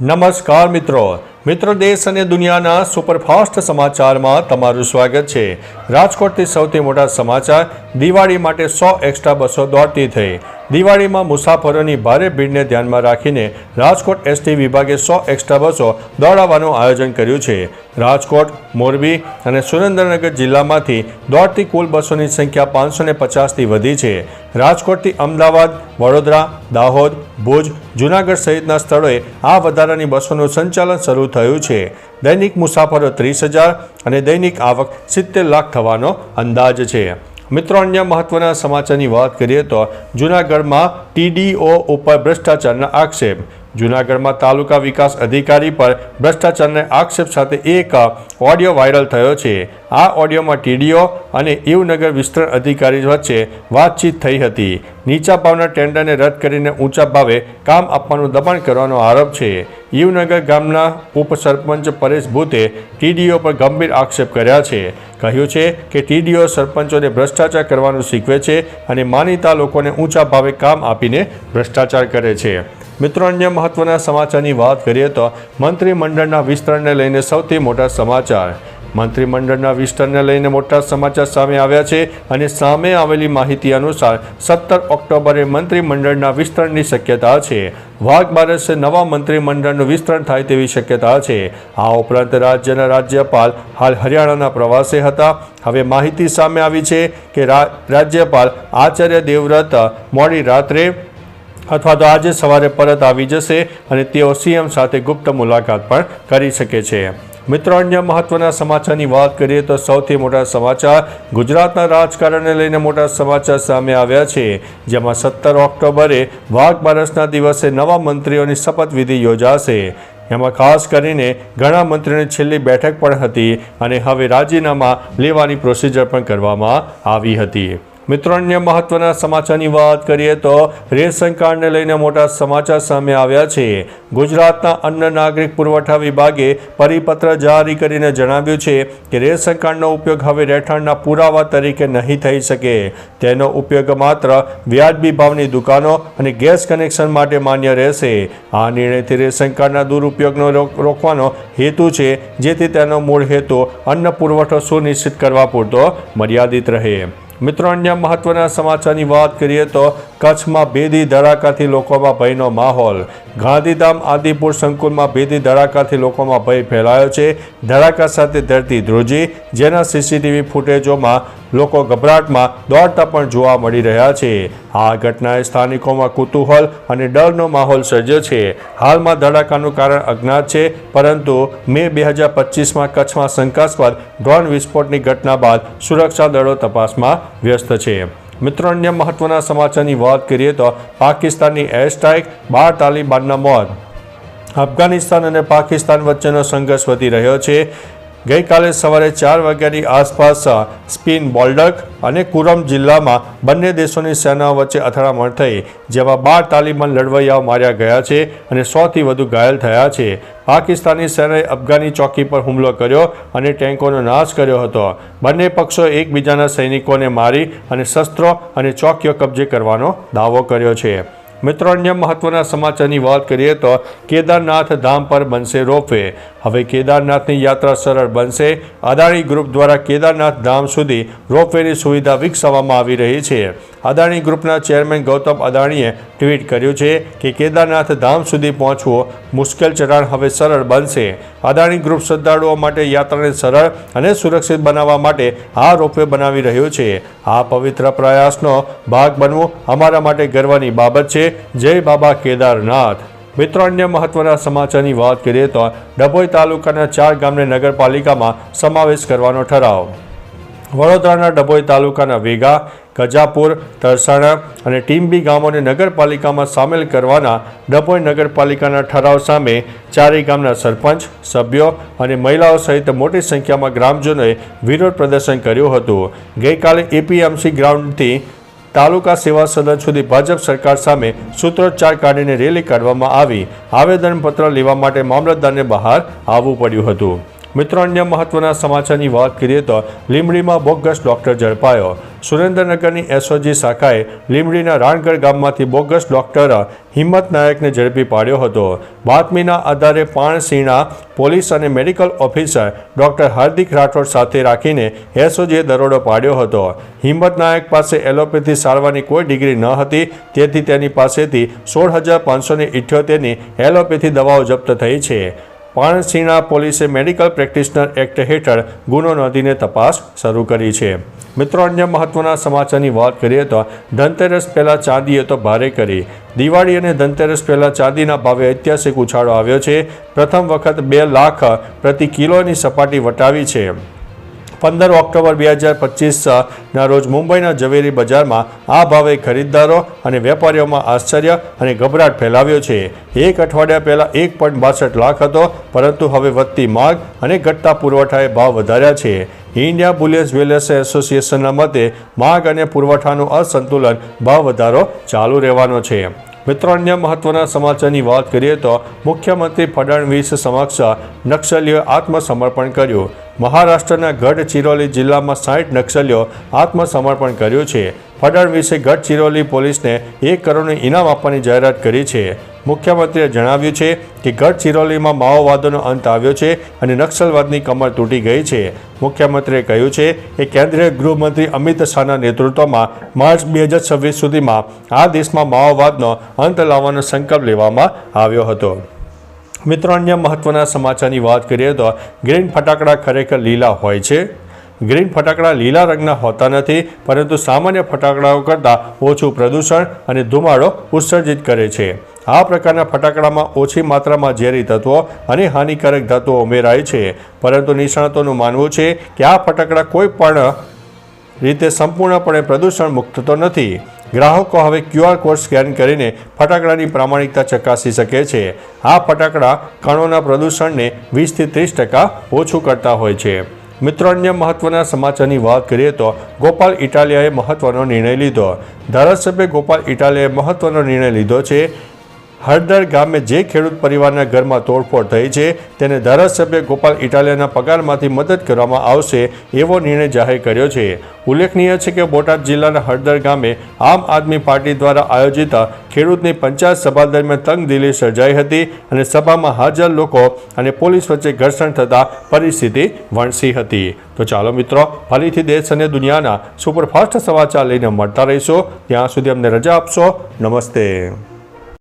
નમસ્કાર મિત્રો. મિત્રો દેશ અને દુનિયાના સુપરફાસ્ટ સમાચારમાં તમારું સ્વાગત છે. રાજકોટથી સૌથી મોટા સમાચાર, દિવાળી માટે સો એક્સ્ટ્રા બસો દોડતી થઈ. દિવાળીમાં મુસાફરોની ભારે ભીડને ધ્યાનમાં રાખીને રાજકોટ એસટી વિભાગે સો એક્સ્ટ્રા બસો દોડાવવાનું આયોજન કર્યું છે. રાજકોટ, મોરબી અને સુરેન્દ્રનગર જિલ્લામાંથી દોડતી કુલ બસોની સંખ્યા પાંચસો ને પચાસથી વધી છે. રાજકોટથી અમદાવાદ, વડોદરા, દાહોદ, ભુજ, જૂનાગઢ સહિતના સ્થળોએ આ વધારાની બસોનું સંચાલન શરૂ થયું છે. દૈનિક મુસાફરો ત્રીસ હજાર અને દૈનિક આવક સિત્તેર લાખ થવાનો અંદાજ છે. મિત્રો, અન્ય મહત્વના સમાચારની વાત કરીએ તો જૂનાગઢમાં ટીડીઓ ઉપર ભ્રષ્ટાચારના આક્ષેપ. જૂનાગઢમાં તાલુકા વિકાસ અધિકારી પર ભ્રષ્ટાચારના આક્ષેપ સાથે એક ઓડિયો વાયરલ થયો છે. આ ઓડિયોમાં ટીડીઓ અને ઇવનગર વિસ્તરણ અધિકારી વચ્ચે વાતચીત થઈ હતી. નીચા ભાવના ટેન્ડરને રદ કરીને ઊંચા ભાવે કામ આપવાનું દબાણ કરવાનો આરોપ છે. ઇવનગર ગામના ઉપસરપંચ પરેશ ભૂતે ટીડીઓ પર ગંભીર આક્ષેપ કર્યા છે. કહ્યું છે કે ટીડીઓ સરપંચોને ભ્રષ્ટાચાર કરવાનું શીખવે છે અને માનીતા લોકોને ઊંચા ભાવે કામ આપીને ભ્રષ્ટાચાર કરે છે. મિત્રો, અન્ય મહત્વના સમાચારની વાત કરીએ તો મંત્રીમંડળના વિસ્તરણને લઈને સૌથી મોટા સમાચાર. મંત્રીમંડળના વિસ્તરણને લઈને મોટા સમાચાર સામે આવ્યા છે અને સામે આવેલી માહિતી અનુસાર સત્તર ઓક્ટોબરે મંત્રીમંડળના વિસ્તરણની શક્યતા છે. વાઘ બારસે નવા મંત્રીમંડળનું વિસ્તરણ થાય તેવી શક્યતા છે. આ ઉપરાંત રાજ્યના રાજ્યપાલ હાલ હરિયાણાના પ્રવાસે હતા. હવે માહિતી સામે આવી છે કે રાજ્યપાલ આચાર્ય દેવવ્રત મોડી રાત્રે અથવા તો આજે સવારે પરત આવી જશે અને તેઓ સીએમ સાથે ગુપ્ત મુલાકાત પણ કરી શકે છે. મિત્રો, અન્ય મહત્વના સમાચારની વાત કરીએ તો સૌથી મોટા સમાચાર ગુજરાતના રાજકારણને લઈને મોટા સમાચાર સામે આવ્યા છે. જેમાં સત્તર ઓક્ટોબરે વાઘ બારસના દિવસે નવા મંત્રીઓની શપથવિધિ યોજાશે. એમાં ખાસ કરીને ઘણા મંત્રીઓની છેલ્લી બેઠક પણ હતી અને હવે રાજીનામા લેવાની પ્રોસિજર પણ કરવામાં આવી હતી. મિત્રો, અન્ય મહત્વના સમાચારની વાત કરીએ તો રેશન કાર્ડને લઈને મોટા સમાચાર સામે આવ્યા છે. ગુજરાતના અન્ન નાગરિક પુરવઠા વિભાગે પરિપત્ર જારી કરીને જણાવ્યું છે કે રેશન કાર્ડનો ઉપયોગ હવે રહેઠાણના પુરાવા તરીકે નહીં થઈ શકે. તેનો ઉપયોગ માત્ર વ્યાજબી ભાવની દુકાનો અને ગેસ કનેક્શન માટે માન્ય રહેશે. આ નિર્ણયથી રેશન કાર્ડના દુરુપયોગનો રોક- રોકવાનો હેતુ છે, જેથી તેનો મૂળ હેતુ અન્ન પુરવઠો સુનિશ્ચિત કરવા પૂરતો મર્યાદિત રહે. મિત્રો, અન્ય મહત્વના સમાચારની વાત કરીએ તો કચ્છમાં ભેદી ધડાકાથી લોકોમાં ભયનો માહોલ. ગાંધીધામ આદિપુર સંકુલમાં ભેદી ધડાકાથી લોકોમાં ભય ફેલાયો છે. ધડાકા સાથે ધરતી ધ્રુજી, જેના સીસીટીવી ફૂટેજોમાં લોકો ગભરાટમાં દોડતા પણ જોવા મળી રહ્યા છે. આ ઘટનાએ સ્થાનિકોમાં કુતૂહલ અને ડરનો માહોલ સર્જ્યો છે. હાલમાં ધડાકાનું કારણ અજ્ઞાત છે, પરંતુ મે બે હજાર પચીસમાં કચ્છમાં શંકાસ્પદ ડ્રોન વિસ્ફોટની ઘટના બાદ સુરક્ષા દળો તપાસમાં વ્યસ્ત છે. મિત્રો, અન્ય મહત્વના સમાચારની વાત કરીએ તો પાકિસ્તાનની એર સ્ટ્રાઇક બાર તાલિબાનના મોત. અફઘાનિસ્તાન અને પાકિસ્તાન વચ્ચેનો સંઘર્ષ વધી રહ્યો છે. ગઈકાલે સવારે ચાર વાગ્યાની આસપાસ સ્પિન બોલ્ડક અને કુરમ જિલ્લામાં બંને દેશોની સેનાઓ વચ્ચે અથડામણ થઈ, જેમાં બાર તાલિબાન લડવૈયાઓ માર્યા ગયા છે અને સોથી વધુ ઘાયલ થયા છે. પાકિસ્તાની સેનાએ અફઘાની ચોકી પર હુમલો કર્યો અને ટેન્કોનો નાશ કર્યો હતો. બંને પક્ષો એકબીજાના સૈનિકોને મારી અને શસ્ત્રો અને ચોકીઓ કબજે કરવાનો દાવો કર્યો છે. મિત્રો, અન્ય મહત્વના સમાચારની વાત કરીએ તો કેદારનાથ ધામ પર બનશે રોપવે. હવે કેદારનાથની યાત્રા સરળ બનશે. અદાણી ગ્રુપ દ્વારા કેદારનાથ ધામ સુધી રોપવેની સુવિધા વિકસાવવામાં આવી રહી છે. અદાણી ગ્રુપના ચેરમેન ગૌતમ અદાણીએ ટ્વીટ કર્યું છે કે કેદારનાથ ધામ સુધી પહોંચવું મુશ્કેલ ચઢાણ હવે સરળ બનશે. અદાણી ગ્રુપ શ્રદ્ધાળુઓ માટે યાત્રાને સરળ અને સુરક્ષિત બનાવવા માટે આ રોપવે બનાવી રહ્યો છે. આ પવિત્ર પ્રયાસનો ભાગ બનવું અમારા માટે ગર્વની બાબત છે. જય બાબા કેદારનાથ. મિત્રો, અન્ય મહત્વના સમાચારની વાત કરીએ તો ડભોઈ તાલુકાના ચાર ગામને નગરપાલિકામાં સમાવેશ કરવાનો ઠરાવ. વડોદરાના ડભોઈ તાલુકાના વેગા ગજાપુર, તરસાણા અને ટીમ્બી ગામોને નગરપાલિકામાં સામેલ કરવાના ડભોઈ નગરપાલિકાના ઠરાવ સામે ચારેય ગામના સરપંચ, સભ્યો અને મહિલાઓ સહિત મોટી સંખ્યામાં ગ્રામજનોએ વિરોધ પ્રદર્શન કર્યું હતું. ગઈકાલે એપીએમસી ગ્રાઉન્ડથી તાલુકા સેવા સદન સુધી ભાજપ સરકાર સામે સૂત્રોચ્ચાર કાઢીને રેલી કાઢવામાં આવી. આવેદનપત્ર લેવા માટે મામલતદારને બહાર આવવું પડ્યું હતું. મિત્રો, અન્ય મહત્વના સમાચારની વાત કરીએ તો લીંબડીમાં બોગસ ડોક્ટર ઝડપાયો. સુરેન્દ્રનગરની એસઓજી શાખાએ લીમડીના રાણગઢ ગામમાંથી બોગસ ડોક્ટર હિંમત નાયકને ઝડપી પાડ્યો હતો. બાતમીના આધારે પાણસીણા પોલીસ અને medical officer doctor Hardik Rathod સાથે રાખીને એસઓજીએ દરોડો પાડ્યો હતો. હિંમત નાયક પાસે એલોપેથી સારવારની કોઈ ડિગ્રી ન હતી, તેથી તેની પાસેથી સોળ હજાર પાંચસો ઇઠ્યોતેરની એલોપેથી દવાઓ જપ્ત થઈ છે. પાણસીણા પોલીસે મેડિકલ પ્રેક્ટિશનર એક્ટ હેઠળ ગુનો નોંધીને તપાસ શરૂ કરી છે. મિત્રો, અન્ય મહત્વના સમાચારની વાત કરીએ તો ધનતેરસ પહેલાં ચાંદીએ તો ભારે કરી. દિવાળી અને ધનતેરસ પહેલાં ચાંદીના ભાવે ઐતિહાસિક ઉછાળો આવ્યો છે. પ્રથમ વખત બે લાખ પ્રતિ કિલોની સપાટી વટાવી છે. પંદર ઓક્ટોબર બે હજાર પચીસના રોજ મુંબઈના ઝવેરી બજારમાં આ ભાવે ખરીદદારો અને વેપારીઓમાં આશ્ચર્ય અને ગભરાટ ફેલાવ્યો છે. એક અઠવાડિયા પહેલાં એક પોઈન્ટ બાસઠ લાખ હતો, પરંતુ હવે વધતી માગ અને ઘટતા પુરવઠાએ ભાવ વધાર્યા છે. ઇન્ડિયા બુલિયસ જ્વેલર્સ એસોસિએશનના મતે, માગ અને પુરવઠાનું અસંતુલન ભાવ વધારો ચાલુ રહેવાનો છે. મિત્રો, અન્ય મહત્વના સમાચારની વાત કરીએ તો મુખ્યમંત્રી ફડણવીસ સમક્ષ નક્સલીઓએ આત્મસમર્પણ કર્યું. મહારાષ્ટ્રના ગઢચિરોલી જિલ્લામાં સાઠ નક્સલીઓ આત્મસમર્પણ કર્યું છે. ફડણવીસે ગઢચિરોલી પોલીસને એક કરોડનું ઇનામ આપવાની જાહેરાત કરી છે. મુખ્યમંત્રીએ જણાવ્યું છે કે ગઢચિરોલીમાં માઓવાદોનો અંત આવ્યો છે અને નક્સલવાદની કમર તૂટી ગઈ છે. મુખ્યમંત્રીએ કહ્યું છે કે કેન્દ્રીય ગૃહમંત્રી અમિત શાહના નેતૃત્વમાં માર્ચ બે હજાર છવ્વીસ સુધીમાં આ દેશમાં માઓવાદનો અંત લાવવાનો સંકલ્પ લેવામાં આવ્યો હતો. મિત્રો, અન્ય મહત્વના સમાચારની વાત કરીએ તો ગ્રીન ફટાકડા ખરેખર લીલા હોય છે. ગ્રીન ફટાકડા લીલા રંગના હોતા નથી, પરંતુ સામાન્ય ફટાકડાઓ કરતાં ઓછું પ્રદૂષણ અને ધુમાડો ઉત્સર્જિત કરે છે. આ પ્રકારના ફટાકડામાં ઓછી માત્રામાં ઝેરી તત્વો અને હાનિકારક તત્વો ઉમેરાય છે. પરંતુ નિષ્ણાતોનું માનવું છે કે આ ફટાકડા કોઈ પણ રીતે સંપૂર્ણપણે પ્રદૂષણ મુક્ત તો નથી. ગ્રાહકો હવે ક્યુઆર કોડ સ્કેન કરીને ફટાકડાની પ્રામાણિકતા ચકાસી શકે છે. આ ફટાકડા કણોના પ્રદૂષણને વીસથી ત્રીસ ટકા ઓછું કરતા હોય છે. મિત્રો, અન્ય મહત્વના સમાચારની વાત કરીએ તો ગોપાલ ઇટાલિયાએ મહત્વનો નિર્ણય લીધો. ધારાસભ્ય ગોપાલ ઇટાલિયાએ મહત્વનો નિર્ણય લીધો છે. હળદર ગામે જે ખેડૂત પરિવારના ઘરમાં તોડફોડ થઈ છે, તેને ધારાસભ્ય ગોપાલ ઇટાલિયાના પગારમાંથી મદદ કરવામાં આવશે એવો નિર્ણય જાહેર કર્યો છે. ઉલ્લેખનીય છે કે બોટાદ જિલ્લાના હળદર ગામે આમ આદમી પાર્ટી દ્વારા આયોજિત ખેડૂતની પંચાયત સભા દરમિયાન તંગદિલી સર્જાઈ હતી અને સભામાં હાજર લોકો અને પોલીસ વચ્ચે ઘર્ષણ થતાં પરિસ્થિતિ વણસી હતી. તો ચાલો મિત્રો, ફરીથી દેશ અને દુનિયાના સુપરફાસ્ટ સમાચાર લઈને મળતા રહીશું. ત્યાં સુધી અમને રજા આપશો. નમસ્તે.